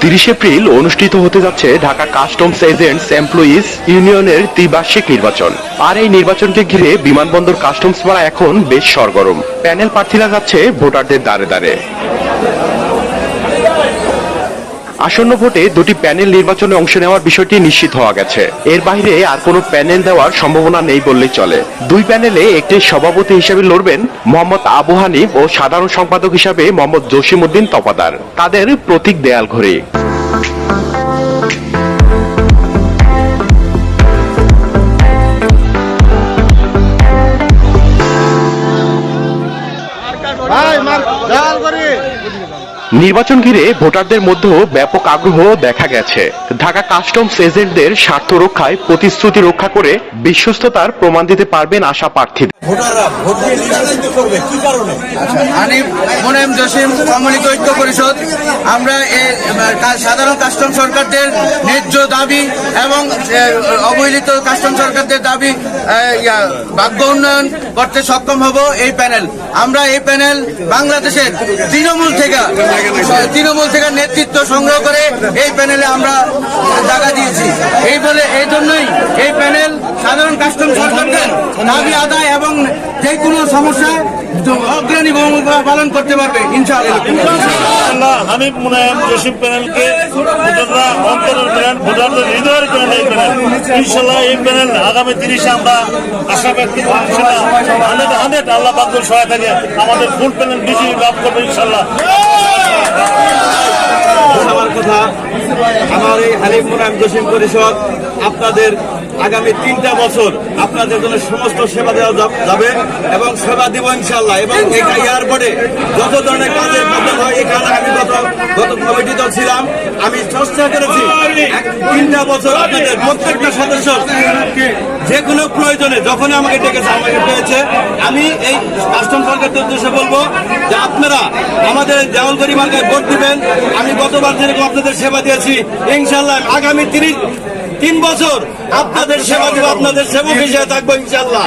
তিরিশ এপ্রিল অনুষ্ঠিত হতে যাচ্ছে ঢাকা কাস্টমস এজেন্টস এমপ্লয়িজ ইউনিয়নের ত্রিবার্ষিক নির্বাচন। আর এই নির্বাচনকে ঘিরে বিমানবন্দর কাস্টমস পাড়া এখন বেশ সরগরম। প্যানেল প্রার্থীরা যাচ্ছে ভোটারদের দ্বারে দ্বারে। আসন্ন ভোটে দুটি প্যানেল নির্বাচনে অংশ নেওয়ার বিষয়টি নিশ্চিত হওয়া গেছে। এর বাইরে আর কোনো প্যানেল দেওয়ার সম্ভাবনা নেই বললেই চলে। দুই প্যানেলে একটি সভাপতি হিসেবে লড়বেন মোহাম্মদ আবু হানিফ ও সাধারণ সম্পাদক হিসাবে মোহাম্মদ জসিম উদ্দিন তপাদার তাদের প্রতীক দেয়াল ঘড়ি। নির্বাচন ঘিরে ভোটারদের মধ্যেও ব্যাপক আগ্রহ দেখা গেছে। ঢাকা কাস্টমস এজেন্টদের স্বার্থ রক্ষায় প্রতিশ্রুতি রক্ষা করে বিশ্বস্ততার প্রমাণ দিতে পারবেন আশা প্রার্থীদের। ভোটাররা ভোট দিয়ে নির্বাচিত করবে কি কারণে? হানিফ মোনেম জসিম সম্মিলিত ঐক্য পরিষদ আমরা সাধারণ কাস্টম সরকারদের ন্যায্য দাবি এবং অবহেলিত কাস্টম সরকারদের দাবি ভাগ্য উন্নয়ন করতে সক্ষম হব এই প্যানেল। আমরা এই প্যানেল বাংলাদেশের তৃণমূল থেকে তৃণমূল থেকে নেতৃত্ব সংগ্রহ করে এই প্যানেলে আমরা জায়গা দিয়েছি। এই বলে এই জন্যই এই প্যানেল সাধারণ কাস্টম সরকারদের দাবি আদায় এবং যে কোনো সমস্যায় অগ্রণী ভূমিকা পালন করতে পারবে ইনশাআল্লাহ। আল্লাহ হানিফ মুনায়ম জসিম প্যানেলকে ভোটাররা অন্তরের প্যানেল ভোটারদের হৃদয়ের প্যানেল এই প্যানেল। ইনশাল্লাহ এই প্যানেল আগামী তিরিশে আমরা আশা ব্যক্তি করি ইনশাল্লাহ হান্ড্রেড হান্ড্রেড আল্লাহ বাকুর সহায় থাকে আমাদের ফুল প্যানেল বিজয়ী লাভ করবে ইনশাল্লাহ আমার কথা। আমার এই হালিম আমি জসিম পরিষদ আপনাদের আগামী তিনটা বছর আপনাদের জন্য সমস্ত সেবা দেওয়া যাবে এবং সেবা দিব ইনশাল্লাহ এবং এই এয়ারপোর্টে যত ধরনের কাজের প্রবলেম হয় এখানে আমি গত গত কমিটিতে ছিলাম। আমি চেষ্টা করেছি। তিনটা বছর আপনাদের প্রত্যেকটা সদস্য যে কোনো প্রয়োজনে যখনই আমাকে ডেকেছে, আমাকে পেয়েছে। আমি এই কাস্টম সরকারের উদ্দেশ্যে বলব যে আপনারা আমাদের দেওয়ালগড়ি মার্কায় ভোট দিবেন। আমি গতবার যেরকম আপনাদের সেবা দিয়েছি ইনশাল্লাহ আগামী তিরিশ তিন বছর আপনাদের সেবা দিব আপনাদের সেবক হিসেবে থাকব ইনশাল্লাহ